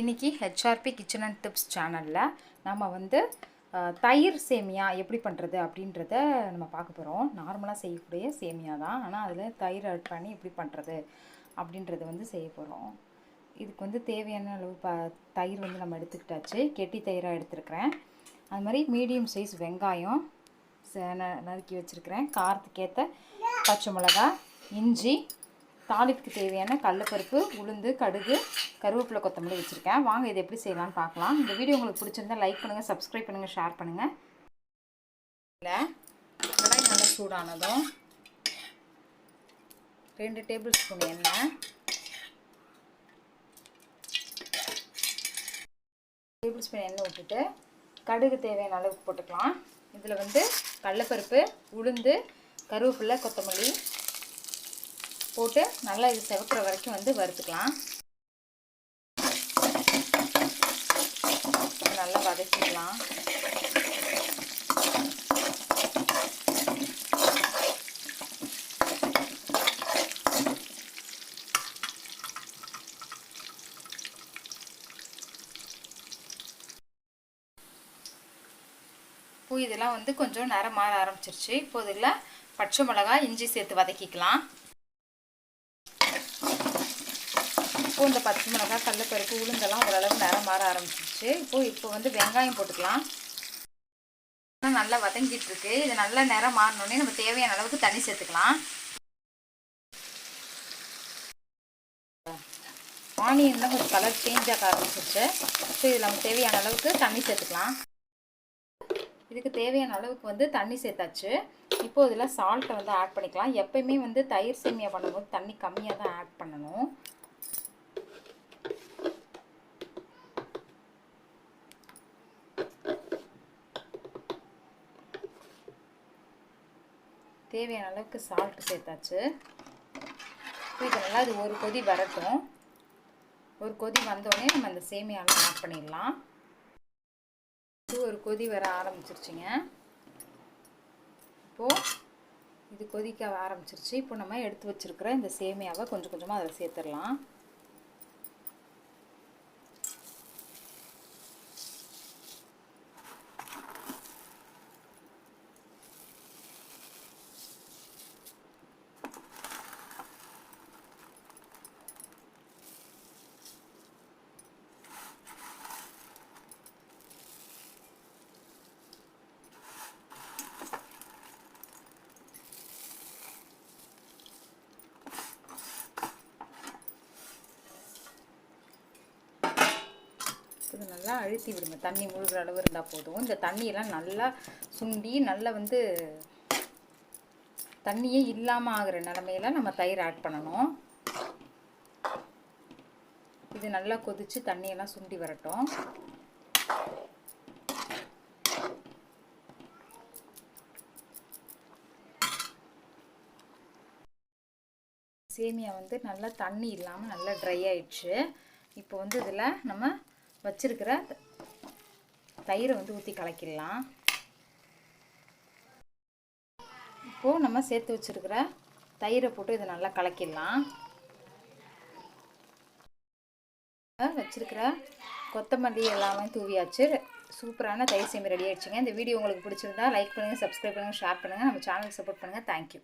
இன்றைக்கி ஹெச்ஆர்பி kitchen and tips சேனலில் நம்ம வந்து தயிர் சேமியா எப்படி பண்ணுறது அப்படின்றத நம்ம பார்க்க போகிறோம் நார்மலாக செய்யக்கூடிய சேமியா தான். ஆனால் அதில் தயிர் ஆட் பண்ணி எப்படி பண்ணுறது அப்படின்றத வந்து செய்ய போகிறோம் இதுக்கு வந்து தேவையான அளவு ப தயிர் வந்து நம்ம எடுத்துக்கிட்டாச்சு. கெட்டி தயிராக எடுத்துருக்கிறேன். அது மாதிரி மீடியம் சைஸ் வெங்காயம் ச- ந- நறுக்கி வச்சுருக்கிறேன். காரத்துக்கேற்ற பச்சை மிளகா இஞ்சி தாளிப்புக்கு தேவையான கடலப்பருப்பு உளுந்து கடுகு கருவேப்பிலை கொத்தமல்லி வச்சுருக்கேன். வாங்க இதை எப்படி செய்யலாம்னு பார்க்கலாம். இந்த வீடியோ உங்களுக்கு பிடிச்சிருந்தா லைக் பண்ணுங்கள் சப்ஸ்கிரைப் பண்ணுங்கள் ஷேர் பண்ணுங்கள் இல்லை கடாய் நல்லா சூடானதும் ரெண்டு டேபிள் ஸ்பூன் எண்ணெய் டேபிள் ஸ்பூன் எண்ணெய் விட்டுட்டு கடுகு தேவையான அளவுக்கு போட்டுக்கலாம். இதில் வந்து கடலப்பருப்பு உளுந்து கருவேப்பிலை கொத்தமல்லி போட்டு நல்லா இது செவக்கிற வரைக்கும் வந்து வறுத்துக்கலாம். நல்லா வதக்கிக்கலாம். பூ இதெல்லாம் வந்து கொஞ்சம் நேரம் மாற ஆரம்பிச்சிருச்சு. இப்போ இதில் பச்சை மிளகாய் இஞ்சி சேர்த்து வதக்கிக்கலாம். இப்போ இந்த பச்சை மிளகாய் கடலப்பருப்பு உளுந்தெல்லாம் ஓரளவு நிறம் மாற ஆரம்பிச்சிருச்சு. இப்போ இப்போ வந்து வெங்காயம் போட்டுக்கலாம். நல்லா வதங்கிட்டு இருக்கு இது நல்லா நிறம் மாறினோடனே நம்ம தேவையான அளவுக்கு தண்ணி சேர்த்துக்கலாம். ஆனியன்லாம் கொஞ்சம் கலர் சேஞ்ச் ஆக ஆரம்பிச்சிருச்சு. ஸோ இதில் நம்ம தேவையான அளவுக்கு தண்ணி சேர்த்துக்கலாம். இதுக்கு தேவையான அளவுக்கு வந்து தண்ணி சேர்த்தாச்சு. இப்போ இதில் சால்ட்டை வந்து ஆட் பண்ணிக்கலாம். எப்பயுமே வந்து தயிர் சேமியா பண்ணும்போது தண்ணி கம்மியாக தான் ஆட் பண்ணணும். தேவையான அளவுக்கு சால்ட்டு சேர்த்தாச்சு. இது நல்லா அது ஒரு கொதி வரட்டும். ஒரு கொதி வந்தோடனே நம்ம அந்த சேமியாலாம் ஆட் பண்ணிடலாம். இது ஒரு கொதி வர ஆரம்பிச்சிருச்சுங்க. இப்போது இது கொதிக்க ஆரம்பிச்சிருச்சு. இப்போ நம்ம எடுத்து வச்சிருக்கிற இந்த சேமியாவை கொஞ்சம் கொஞ்சமாக அதில் சேர்த்துடலாம். இது நல்லா அழுத்தி விடுங்க. தண்ணி முழுகிற அளவு இருந்தால் போதும். இந்த தண்ணியெல்லாம் நல்லா சுண்டி நல்லா வந்து தண்ணியே இல்லாமல் ஆகிற நிலமையில நம்ம தயிர் ஆட் பண்ணணும். இது நல்லா கொதித்து தண்ணியெல்லாம் சுண்டி வரட்டும். சேமியா வந்து நல்லா தண்ணி இல்லாமல் நல்லா ட்ரை ஆயிடுச்சு. இப்போ வந்து இதில் நம்ம வச்சிருக்கிற தயிரை வந்து ஊற்றி கலக்கிடலாம். இப்போது நம்ம சேர்த்து வச்சிருக்கிற தயிரை போட்டு இதை நல்லா கலக்கிடலாம். வச்சிருக்கிற கொத்தமல்லி எல்லாமே தூவியாச்சு. சூப்பரான தயிர் சேமி ரெடி ஆயிடுச்சுங்க. இந்த வீடியோ உங்களுக்கு பிடிச்சிருந்தா லைக் பண்ணுங்கள் சப்ஸ்கிரைப் பண்ணுங்கள் ஷேர் பண்ணுங்கள் நம்ம சேனலுக்கு சப்போர்ட் பண்ணுங்கள் தேங்க்யூ